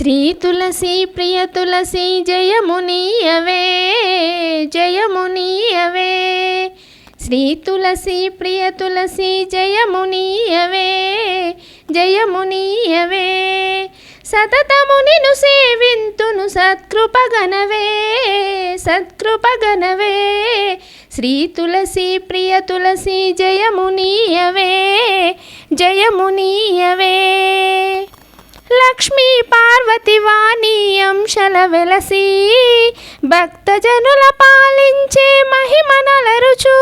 శ్రీ తులసి ప్రియ తులసి జయమునీయవే జయమునీయవే. శ్రీ తులసి ప్రియ తులసి జయమునీయవే జయమునీయవే. సతతము నిను సేవింతును సత్కృపగనవే సత్కృపగనవే శ్రీ తులసి ప్రియ తులసి జయమునీయవే జయమునీయవే. లక్ష్మీ పార్వతి వాణి అంశల వెలసి భక్తజనుల పాలించే మహిమనలరుచు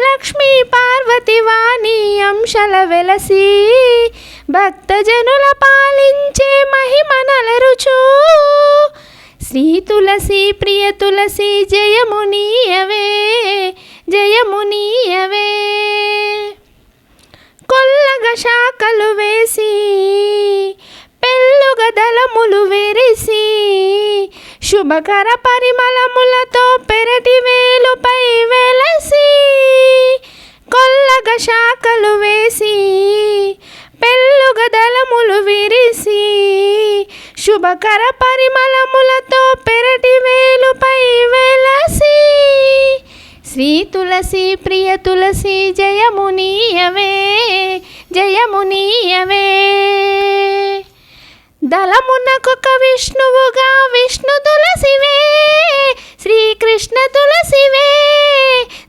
లక్ష్మీ పార్వతి వాణి అంశల వెలసి భక్తజనుల పాలించే మహిమనలరుచు శ్రీ తులసి ప్రియ తులసి జయమునీయవే జయమునీయవే. కొల్లగ శాఖలు వేసి శుభకర పరిమళములతో పెరటి వేలుపై వెలసి కొల్లగ శాఖలు వేసి పెళ్ళుగ దళములు విరిసి శుభకర పరిమళములతో పెరటి వేలుపై వెలసి శ్రీ తులసి ప్రియ తులసి జయమునీయవే జయమునీయవే. దళమునకొక విష్ణువుగా